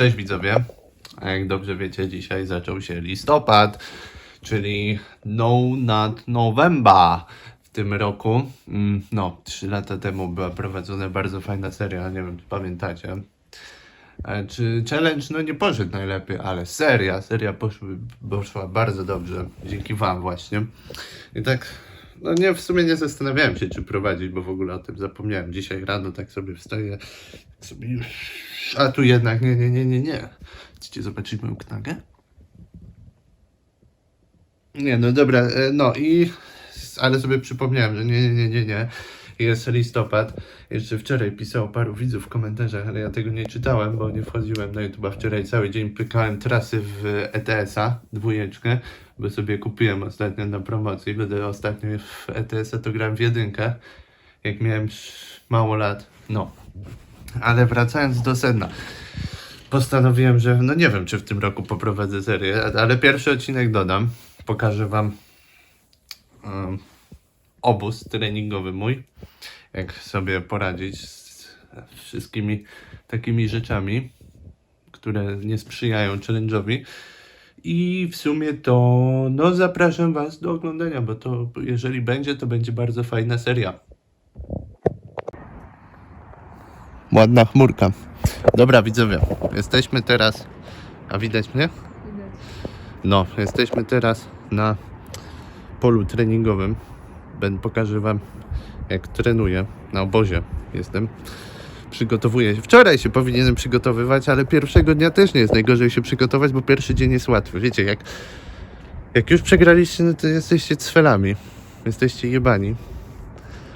Cześć widzowie. A jak dobrze wiecie, dzisiaj zaczął się listopad, czyli No Not November w tym roku. Mm, No, 3 lata temu była prowadzona bardzo fajna seria, nie wiem czy pamiętacie. E, Czy challenge no nie poszedł najlepiej, ale seria, seria poszły, poszła bardzo dobrze, dzięki wam właśnie. I tak, no nie, w sumie nie zastanawiałem się, czy prowadzić, bo w ogóle o tym zapomniałem. Dzisiaj rano tak sobie wstaję, tak sobie już, a tu jednak nie, nie, nie, nie, nie. Chcecie zobaczyć moją knagę? Nie, no dobra, e, no i, ale sobie przypomniałem, że nie, nie, nie, nie, nie. Jest listopad. Jeszcze wczoraj pisało paru widzów w komentarzach, ale ja tego nie czytałem, bo nie wchodziłem na YouTube. Wczoraj cały dzień pykałem trasy w ETS-a, dwójeczkę, bo sobie kupiłem ostatnio na promocji. Będę ostatnio w ETS-a to grałem w jedynkę, jak miałem mało lat. No. Ale wracając do sedna. Postanowiłem, że no nie wiem, czy w tym roku poprowadzę serię, ale pierwszy odcinek dodam. Pokażę wam um, obóz treningowy mój, jak sobie poradzić z wszystkimi takimi rzeczami, które nie sprzyjają challenge'owi. I w sumie to, no zapraszam Was do oglądania, bo to jeżeli będzie, to będzie bardzo fajna seria. Ładna chmurka. Dobra widzowie, jesteśmy teraz, a widać mnie? No, jesteśmy teraz na polu treningowym. Ben pokażę wam jak trenuję na obozie jestem. Przygotowuję się. Wczoraj się powinienem przygotowywać, ale pierwszego dnia też nie jest najgorzej się przygotować, bo pierwszy dzień jest łatwy. Wiecie, jak, jak już przegraliście, no to jesteście cwelami. Jesteście jebani.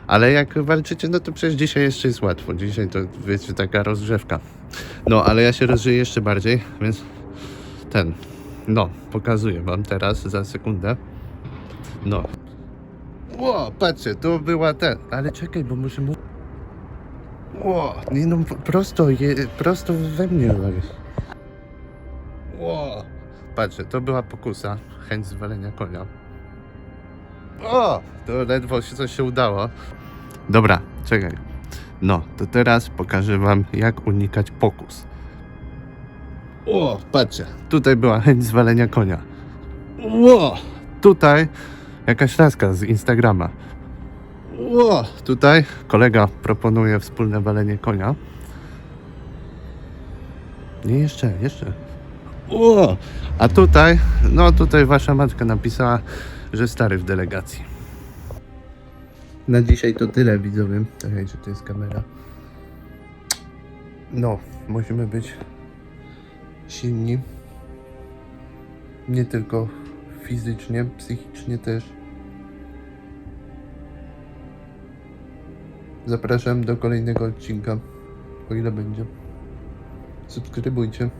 Ale jak walczycie, no to przecież dzisiaj jeszcze jest łatwo. Dzisiaj to, wiecie, taka rozgrzewka. No, ale ja się rozżyję jeszcze bardziej, więc ten, no, pokazuję wam teraz za sekundę. No. Ło, patrzcie, to była ten, ale czekaj, bo muszę mu... Ło, nie no, prosto, je, prosto we mnie wali. Ło, patrzcie, to była pokusa, chęć zwalenia konia. O, to ledwo się coś się udało. Dobra, czekaj. No, to teraz pokażę wam, jak unikać pokus. O, patrzcie, tutaj była chęć zwalenia konia. Ło, tutaj jakaś laska z Instagrama. Ło, tutaj kolega proponuje wspólne walenie konia. Nie, jeszcze, jeszcze. Ło, a tutaj, no tutaj wasza matka napisała, że stary w delegacji. Na dzisiaj to tyle widzowie. Czekaj, czy to jest kamera. No, musimy być silni. Nie tylko fizycznie, psychicznie też. Zapraszam do kolejnego odcinka, o ile będzie. Subskrybujcie.